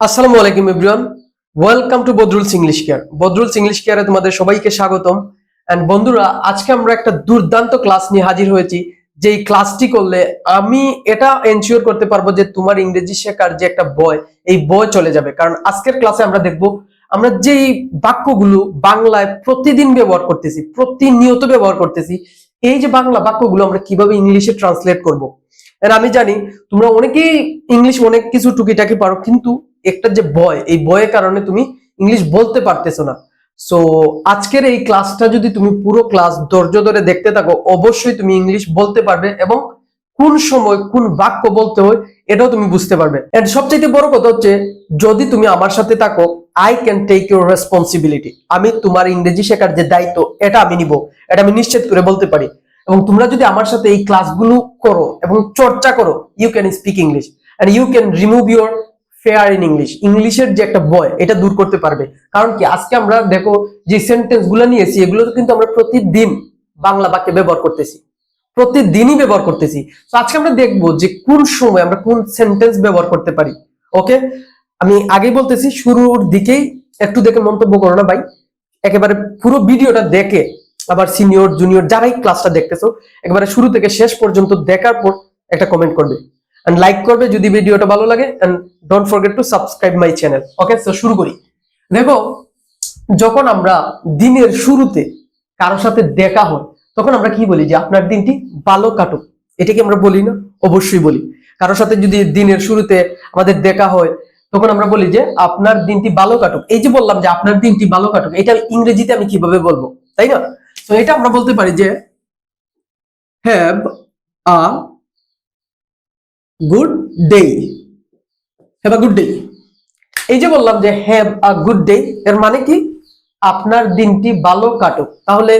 আসসালামু আলাইকুম everyone welcome to Badrul's English care Badrul's English কেয়ারে তোমাদের সবাইকে স্বাগতম। এন্ড বন্ধুরা, আজকে আমরা একটা দুর্দান্ত ক্লাস নিয়ে হাজির হয়েছি যে ক্লাসটি করলে আমি এটা এনশিওর করতে পারব যে তোমার ইংরেজি শেখার যে একটা বয়, এই বয় চলে যাবে। কারণ আজকের ক্লাসে আমরা দেখব, আমরা যেই বাক্যগুলো বাংলায় প্রতিদিন ব্যবহার করতেছি, প্রতিনিয়ত ব্যবহার করতেছি, এই যে বাংলা বাক্যগুলো আমরা কীভাবে ইংলিশে ট্রান্সলেট করব। আমি জানি, তোমরা অনেকেই ইংলিশ অনেক কিছু টুকিটাকি পারো, কিন্তু একটা যে বয় এই বয়ের কারণে তুমি ইংলিশ বলতে পারতেছো না। সো আজকের এই ক্লাসটা যদি তুমি পুরো ক্লাস ধৈর্য ধরে দেখতে থাকো, অবশ্যই তুমি ইংলিশ বলতে পারবে এবং কোন সময় কোন বাক্য বলতে হয়, এটাও তুমি বুঝতে পারবে। এন্ড সবচেয়ে বড় কথা হচ্ছে, যদি তুমি আমার সাথে থাকো I can take your responsibility আমি তোমার ইংরেজি শেখার যে দায়িত্ব, এটা আমি নিব, এটা আমি নিশ্চিত করে বলতে পারি। এবং তোমরা যদি আমার সাথে এই ক্লাসগুলো করো এবং চর্চা করো you can speak English and you can remove your fear in English ইংলিশের যে একটা বয় এটা দূর করতে পারবে। কারণ কি? আজকে আমরা দেখো যে সেন্টেন্সগুলো নিয়েছি এগুলো কিন্তু আমরা প্রতিদিন বাংলা বাক্যে ব্যবহার করতেছি। প্রতিদিনই ব্যবহার করতেছি। তো আজকে আমরা দেখব যে কোন সময় আমরা কোন সেন্টেন্স ব্যবহার করতে পারি। ওকে আমি আগেই বলতেছি, শুরুর দিকেই একটু দেখে মন্তব্য করো না ভাই। একেবারে পুরো ভিডিওটা দেখে, আবার সিনিয়র জুনিয়র যারাই ক্লাসটা দেখতেছো, একেবারে শুরু থেকে শেষ পর্যন্ত দেখার পর একটা কমেন্ট করবে। এন্ড লাইক করবে যদি ভিডিওটা ভালো লাগে and don't forget to subscribe my channel okay তো শুরু করি। দেখো, যখন আমরা দিনের শুরুতে কারোর সাথে দেখা হয়, তখন আমরা কি বলি? যে আপনার দিনটি ভালো কাটুক। এটা কি আমরা বলি না, অবশ্যই বলি। কারোর সাথে যদি দিনের শুরুতে আমাদের দেখা হয়, তখন আমরা বলি যে আপনার দিনটি ভালো কাটুক। এই যে বললাম যে আপনার দিনটি ভালো কাটুক, এটা ইংরেজিতে আমি কীভাবে বলব? তাই না? তো এটা আমরা বলতে পারি যে have a good day have a good day এই যে বললাম যে হ্যাভ আ গুড ডে এর মানে কি? আপনার দিনটি ভালো কাটুক। তাহলে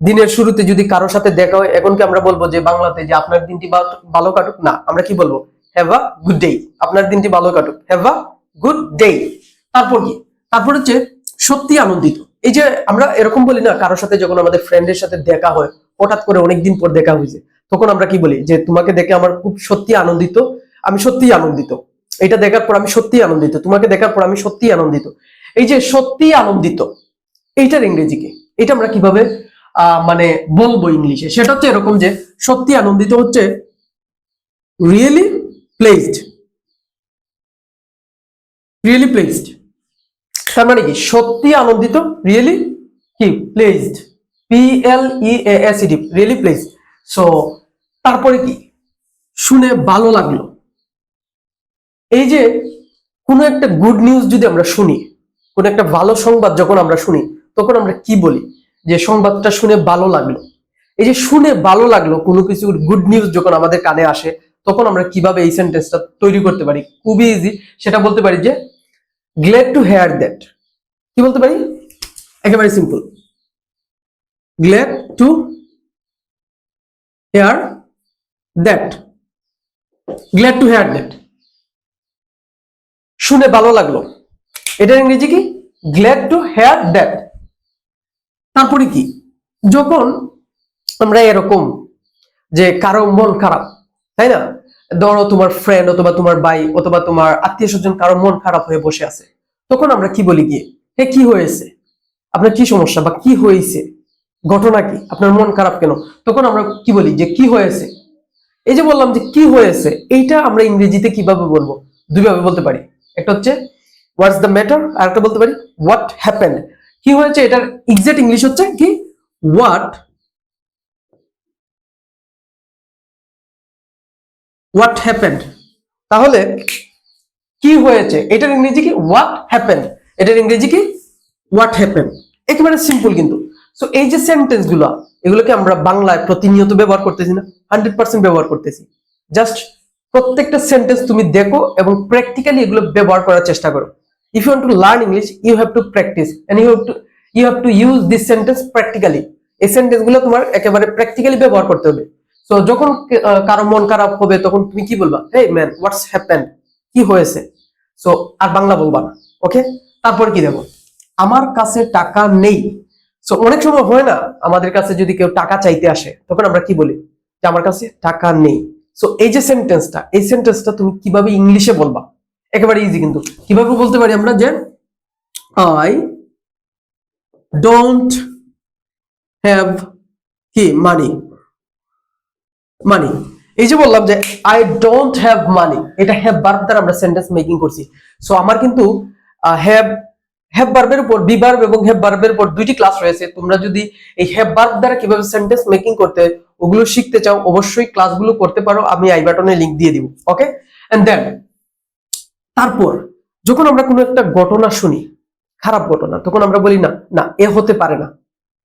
দিনের শুরুতে যদি কারোর সাথে দেখা হয়, এখন কি আমরা বলব যে বাংলাতে যে আপনার দিনটি ভালো কাটুক? না, আমরা কি বলব? হ্যাভ আ গুড ডে আপনার দিনটি ভালো কাটুক। হ্যাভ আ গুড ডে তারপর কি? তারপর হচ্ছে সত্যি আনন্দিত। এই যে আমরা এরকম বলি না, কারোর সাথে যখন আমাদের ফ্রেন্ডের সাথে দেখা হয়, হঠাৎ করে অনেকদিন পর দেখা হয়েছে, তখন আমরা কি বলি? যে তোমাকে দেখে আমার খুব সত্যি আনন্দিত। আমি সত্যিই আনন্দিত। এটা দেখার পর আমি সত্যি আনন্দিত। তোমাকে দেখার পর আমি সত্যি আনন্দিত। এই যে সত্যি আনন্দিত, এইটার ইংরেজি কি? এটা আমরা কীভাবে মানে বলব ইংলিশে? সেটা হচ্ছে এরকম যে সত্যি আনন্দিত হচ্ছে রিয়েলি প্লেসড। Really placed. তার মানে কি? সত্যি আনন্দিত, রিয়েলি কি? Placed. P L E S really pleased. So তারপরে কি? শুনে ভালো লাগল। এই যে কোনো একটা গুড নিউজ যদি আমরা শুনি, কোনো একটা ভালো সংবাদ যখন আমরা শুনি, তখন আমরা কি বলি? যে সংবাদটা শুনে ভালো লাগল। এই যে শুনে ভালো লাগল, কোনো কিছু গুড নিউজ যখন আমাদের কানে আসে, তখন আমরা কীভাবে এই সেন্টেন্সটা তৈরি করতে পারি? খুবই ইজি সেটা বলতে পারি যে গ্লেড টু হেয়ার দ্যাট কি বলতে পারি? একেবারে simple glad to hear that glad to hear that শুনে ভালো লাগল। এটার ইংরেজি কি? গ্ল্যাড টু হেয়ার দ্যাট তারপরে কি? যখন আমরা এরকম যে কারও মন খারাপ, তাই না? ধরো তোমার ফ্রেন্ড অথবা তোমার ভাই অথবা তোমার আত্মীয় স্বজন কারও মন খারাপ হয়ে বসে আছে, তখন আমরা কি বলি গিয়ে? হে, কি হয়েছে? আপনার কি সমস্যা বা কি হয়েছে? ঘটনা কি? আপনার মন খারাপ কেন? তখন আমরা কি বলি যে, কি হয়েছে? এই যে বললাম যে, কি হয়েছে? এইটা আমরা ইংরেজিতে কীভাবে বলব? দুইভাবে বলতে পারি। একটা হচ্ছে হোয়াটস দ্য ম্যাটার আর একটা বলতে পারি হোয়াট হ্যাপেন্ড কি হয়েছে? এটার এক্সাক্ট ইংলিশ হচ্ছে কি হোয়াট হোয়াট হ্যাপেন্ড তাহলে কি হয়েছে? এটার ইংরেজি কি হোয়াট হ্যাপেন্ড এটার ইংরেজি কি হোয়াট হ্যাপেন্ড একেবারে সিম্পল কিন্তু। সো এই যে সেন্টেন্সগুলো, এগুলোকে আমরা বাংলায় প্রতিনিয়ত ব্যবহার করতেছি না হান্ড্রেড পার্সেন্ট ব্যবহার করতেছি। জাস্ট প্রত্যেকটা সেন্টেন্স তুমি দেখো এবং প্র্যাকটিক্যালি এগুলো ব্যবহার করার চেষ্টা করো। If you to learn English you have to practise and you have you have to use this sentence practically এই সেন্টেন্সগুলো তোমার একেবারে প্র্যাকটিক্যালি ব্যবহার করতে হবে। সো যখন কারও মন খারাপ হবে, তখন তুমি কি বলবা? এই ম্যান হোয়াটস হ্যাপেন কি হয়েছে? সো আর বাংলা বলবা না ওকে তারপর কি দেবো আমার কাছে টাকা নেই। সো অনেক সময় হয় না, আমাদের কাছে যদি কেউ টাকা চাইতে আসে, তখন আমরা কি বলি? যে আমার কাছে টাকা নেই। সো এই যে সেন্টেন্সটা এই সেন্টেন্সটা তুমি কীভাবে ইংলিশে বলবা? একেবারে ইজি কিন্তু। কীভাবে বলতে পারি আমরা যে আই ডোন্ট হ্যাভ কি? মানি মানি এই যে বললাম যে আই ডোন্ট হ্যাভ মানি এটা হ্যাভ বার্ব দ্বারা আমরা সেন্টেন্স মেকিং করছি। সো আমার কিন্তু হ্যাভ হ্যাভ বার্বের উপর বি বার্ব এবং হ্যাভ বার্বের উপর দুইটি ক্লাস রয়েছে। তোমরা যদি এই হ্যাভ বার্ব দ্বারা কীভাবে সেন্টেন্স মেকিং করতে ওগুলো শিখতে চাও, অবশ্যই ক্লাসগুলো করতে পারো, আমি আই বাটনে লিংক দিয়ে দিব ওকে এন্ড দেন তারপর, যখন আমরা কোনো একটা ঘটনা শুনি, খারাপ ঘটনা, তখন আমরা বলি, না না, এ হতে পারে না।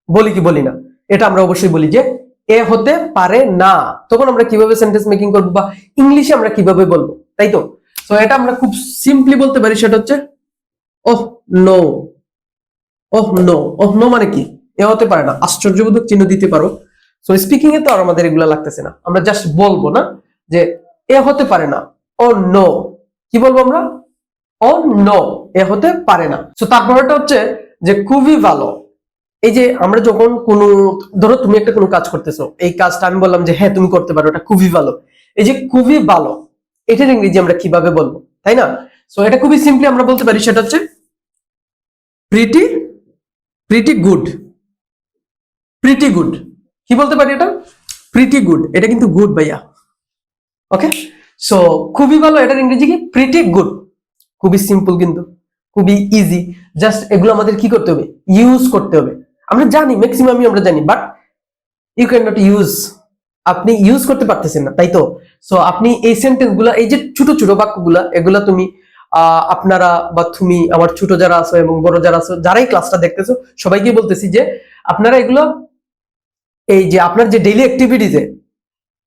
বলি কি বলি না? এটা আমরা অবশ্যই বলি যে, এ হতে পারে না। তখন আমরা কীভাবে সেন্টেন্স মেকিং করব বা ইংলিশে আমরা কীভাবে বলব, তাই তো? তো এটা আমরা খুব সিম্পলি বলতে পারি, সেটা হচ্ছে, oh, no. Oh no. Oh, no মানে কি? এ হতে পারে না। আশ্চর্যবোধক চিহ্ন দিতে পারো। সো স্পিকিং এ তো আর আমাদের এগুলো লাগতেছে না। আমরা জাস্ট বলব না যে, এ হতে পারে না। Oh no. কি বলব আমরা? ও নো। এ হতে পারে না। তো তারপরটা হচ্ছে যে, খুবই ভালো। এই যে, আমরা যখন কোনো, ধরো তুমি একটা কোনো কাজ করতেছো, এই কাজটা আমি বললাম যে হ্যাঁ তুমি করতে পারো, এটা খুবই ভালো। এই যে, খুবই ভালো। এটার ইংরেজি আমরা কীভাবে বলব, তাই না? সো এটা খুবই সিম্পলি আমরা বলতে পারি, সেটা হচ্ছে pretty pretty good pretty good কি বলতে পারি এটা? প্রিটি গুড এটা কিন্তু গুড ভাইয়া। ওকে সো খুবই ভালো এটার ইংরেজি কি? প্রিটি গুড খুবই সিম্পল কিন্তু। খুবই ইজি জাস্ট এগুলো আমাদের কি করতে হবে? ইউজ করতে হবে। আমরা জানি ম্যাক্সিমামই আমরা জানি but you can not use আপনি ইউজ করতে পারতেছেন না, তাই তো? সো আপনি এই সেন্টেন্সগুলা এই যে ছোট ছোট বাক্যগুলা, এগুলা তুমি আপনারা বা তুমি, আমার ছোট যারা আছো এবং বড় যারা আছো, যারাই ক্লাসটা দেখতেছো, সবাইকে বলতেছি যে, আপনারা এগুলো এই যে আপনার যে ডেইলি অ্যাক্টিভিটিসে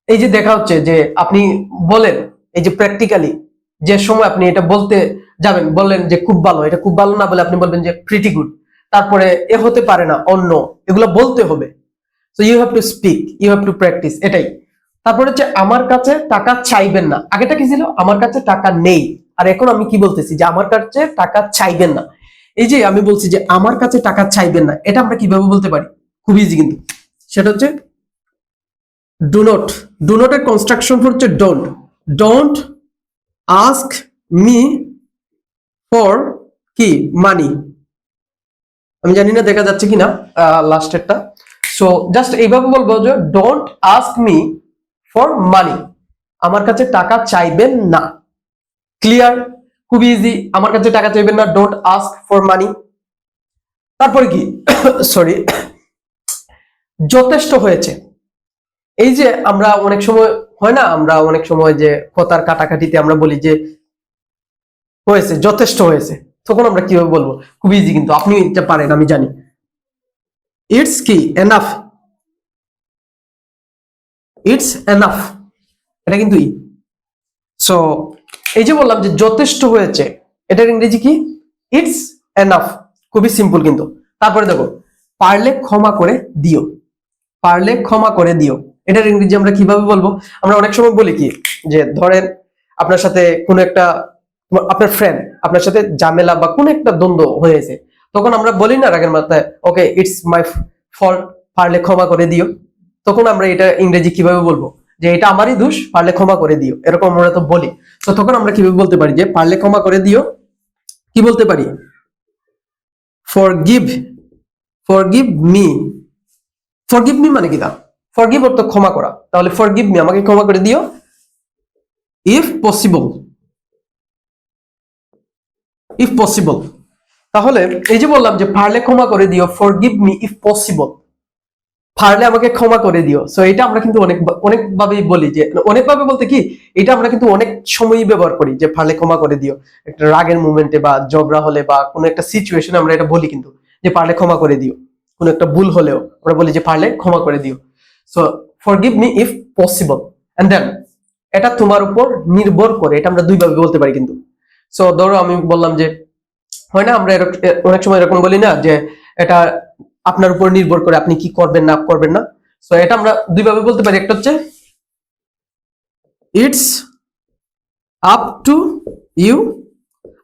এই যে দেখা হচ্ছে যে আপনি বলেন, এই যে প্র্যাকটিক্যালি যে সময় আপনি এটা বলতে যাবেন, বললেন যে খুব ভালো, এটা খুব ভালো না বলে আপনি বলবেন যে প্রিটি গুড তারপরে এ হতে পারে না, অন্য, এগুলো বলতে হবে। So you have to speak you have to practise এটাই। তারপরে হচ্ছে, আমার কাছে টাকা চাইবেন না। আগেটা কি ছিল? আমার কাছে টাকা নেই। আর এখন আমি কি বলতেছি? যে, আমার কাছে টাকা চাইবেন না। এই যে আমি বলছি যে, আমার কাছে টাকা চাইবেন না। এটা আমরা কীভাবে বলতে পারি? খুব ইজি কিন্তু। সেটা হচ্ছে ডু নট ডু নট এর কনস্ট্রাকশন হচ্ছে don't don't ask me for কি মানি আমি জানি না দেখা যাচ্ছে কিনা লাস্টেরটা সো জাস্ট এইভাবে বলব যে don't ask me for money আমার কাছে টাকা চাইবেন না। ক্লিয়ার খুব ইজি আমার কাছে টাকা চাইবেন না ডোন্ট আস্ক ফর মানি তারপরে কি? সরি যথেষ্ট হয়েছে। এই যে আমরা অনেক সময়, হয় না? আমরা অনেক সময় যে কথার কাটাকাটিতে আমরা বলি যে হয়েছে, যথেষ্ট হয়েছে। তখন আমরা কীভাবে বলব? খুব ইজি কিন্তু আপনি এটা পারেন, আমি জানি। ইটস কি? এনাফ ইটস এনাফ এটা কিন্তু ই। সো এই যে বললাম যে যথেষ্ট হয়েছে, এটার ইংরেজি কি? ইটস এনাফ খুবই সিম্পল কিন্তু। তারপরে দেখো, পারলে ক্ষমা করে দিও। পারলে ক্ষমা করে দিও। এটার ইংরেজি আমরা কীভাবে বলব? আমরা অনেক সময় বলি কি, যে ধরেন আপনার সাথে কোনো একটা, আপনার ফ্রেন্ড আপনার সাথে ঝামেলা বা কোনো একটা দ্বন্দ্ব হয়েছে, তখন আমরা বলি না রাগের মাথায় ওকে ইটস মাই ফল্ট পারলে ক্ষমা করে দিও। তখন আমরা এটা ইংরেজি কীভাবে বলব? যে এটা আমারই দোষ, পারলে ক্ষমা করে দিও, এরকম আমরা তো বলি। তো তখন আমরা কীভাবে বলতে পারি যে পারলে ক্ষমা করে দিও? কি বলতে পারি? Forgive forgive me forgive me মানে কি তা? ফর গিভ অর্থ ক্ষমা করা। তাহলে ফর গিভ মি আমাকে ক্ষমা করে দিও। ইফ পসিবল ইফ পসিবল তাহলে এই যে বললাম যে পারলে ক্ষমা করে দিও forgive me if possible পারলে আমাকে ক্ষমা করে দিও। সো এটা আমরা কিন্তু অনেক অনেক ভাবেই বলি যে অনেক ভাবে বলতে কি, এটা আমরা কিন্তু অনেক সময়ই ব্যবহার করি যে পারলে ক্ষমা করে দিও। একটা রাগের মুভমেন্টে বা ঝগড়া হলে বা কোনো একটা সিচুয়েশনে আমরা এটা বলি কিন্তু, যে পারলে ক্ষমা করে দিও। কোনো একটা ভুল হলেও আমরা বলি যে পারলে ক্ষমা করে দিও। So forgive me if possible and then এটা তোমার উপর নির্ভর করে, এটা আমরা দুইভাবে বলতে পারি কিন্তু। সো ধরো আমি বললাম যে, হয় না, আমরা অনেক সময় এরকম বলি না যে, এটা আপনার উপর নির্ভর করে আপনি কি করবেন, না করবেন না। সো এটা আমরা দুইভাবে বলতে পারি। একটা হচ্ছে ইটস আপ টু ইউ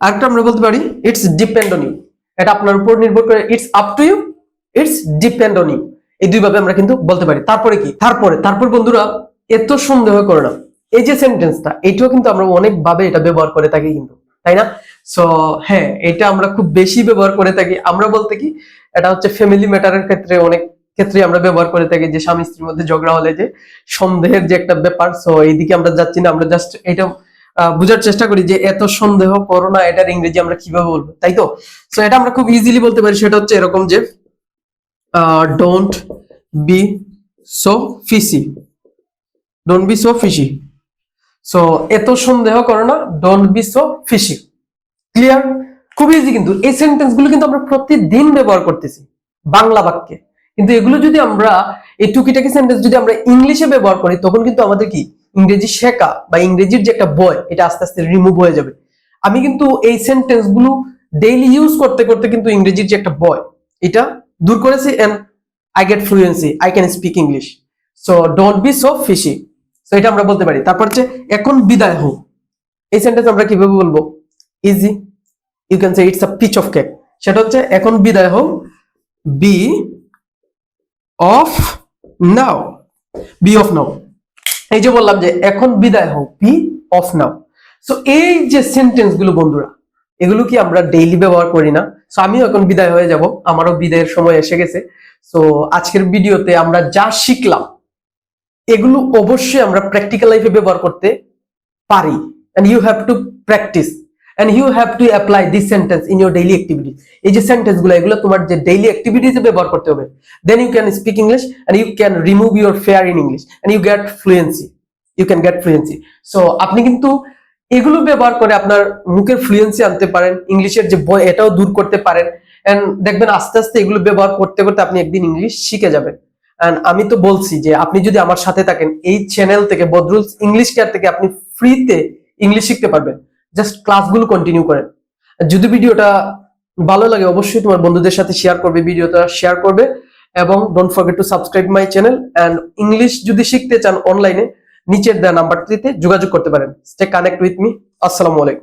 আরেকটা আমরা বলতে পারি ইটস ডিপেন্ড অন ইউ এটা আপনার উপর নির্ভর করে it's up to you it's depend on you এই দুইভাবে আমরা কিন্তু বলতে পারি। তারপরে কি? তারপরে, তারপর বন্ধুরা, এত সন্দেহ করে না। এই যে সেন্টেন্সটা এইটাও কিন্তু আমরা অনেক ভাবে এটা ব্যবহার করে থাকি কিন্তু, তাই না? সো হ্যাঁ এটা আমরা খুব বেশি ব্যবহার করে থাকি। আমরা বলতে কি, এটা হচ্ছে ফ্যামিলি ম্যাটারের ক্ষেত্রে অনেক ক্ষেত্রে আমরা ব্যবহার করে থাকি যে স্বামী স্ত্রীর মধ্যে ঝগড়া হলে যে সন্দেহের যে একটা ব্যাপার। সো এইদিকে আমরা যাচ্ছি না, আমরা জাস্ট এটা বোঝার চেষ্টা করি যে এত সন্দেহ করো না, এটার ইংরেজি আমরা কীভাবে বলব, তাই তো? সো এটা আমরা খুব ইজিলি বলতে পারি, সেটা হচ্ছে এরকম যে don't be so fishy don't be so fishy so এত সন্দেহ করো না don't be so fishy clear খুব ইজি কিন্তু, এই সেন্টেন্সগুলো কিন্তু আমরা প্রতিদিন ব্যবহার করতেছি, বাংলা বাক্যে। কিন্তু এগুলো যদি আমরা, এই টুকিটাকি সেন্টেন্স যদি আমরা ইংলিশে ব্যবহার করি, তখন কিন্তু আমাদের কি? ইংরেজি শেখা বা ইংরেজির যে একটা বয় এটা আস্তে আস্তে রিমুভ হয়ে যাবে। আমি কিন্তু এই সেন্টেন্সগুলো ডেইলি ইউজ করতে করতে কিন্তু ইংরেজির যে একটা বয় এটা দূর করেছি and I get fluency I can speak English so don't be so fishy so এটা আমরা বলতে পারি। তারপর হচ্ছে, এখন বিদায় হোক এই সেন্টেন্স আমরা কীভাবে বলব? Easy you can say it's a piece of cake সেটা হচ্ছে, এখন বিদায় হোক be off now be off now এই যে বললাম যে, এখন বিদায় হোক বি অফ নাও সো এই যে সেন্টেন্সগুলো বন্ধুরা এগুলো কি আমরা ডেইলি ব্যবহার করি না? সো আমিও এখন বিদায় হয়ে যাব। আমারও বিদায়ের সময় এসে গেছে। সো আজকের ভিডিওতে আমরা যা শিখলাম, এগুলো অবশ্যই আমরা প্র্যাকটিক্যাল লাইফে ব্যবহার করতে পারি। And you have to practice and you have to apply this sentence in your daily activities এই যে সেন্টেন্সগুলো এগুলো তোমার যে ডেইলি অ্যাক্টিভিটিসে ব্যবহার করতে হবে। Then you can speak English and you can remove your fear in English and you get fluency you can get fluency so আপনি কিন্তু এগুলো ব্যবহার করে আপনার মুখের ফ্লুয়েন্সি আনতে পারেন, ইংলিশের যে ভয়, এটাও দূর করতে পারেন। এন্ড দেখবেন আস্তে আস্তে এগুলো ব্যবহার করতে করতে আপনি একদিন ইংলিশ শিখে যাবেন। এন্ড আমি তো বলছি যে আপনি যদি আমার সাথে থাকেন, এই চ্যানেল থেকে, বদরুলস ইংলিশ কেয়ার থেকে আপনি ফ্রিতে ইংলিশ শিখতে পারবেন। জাস্ট ক্লাসগুলো কন্টিনিউ করেন। যদি ভিডিওটা ভালো লাগে, অবশ্যই তোমার বন্ধুদের সাথে শেয়ার করবে, ভিডিওটা শেয়ার করবে। এবং don't forget to subscribe my channel and English যদি শিখতে চান অনলাইনে নিচের দেওয়া নাম্বারটিতে যোগাযোগ করতে পারেন। স্টে কানেক্ট উইথ মি আসসালামু আলাইকুম।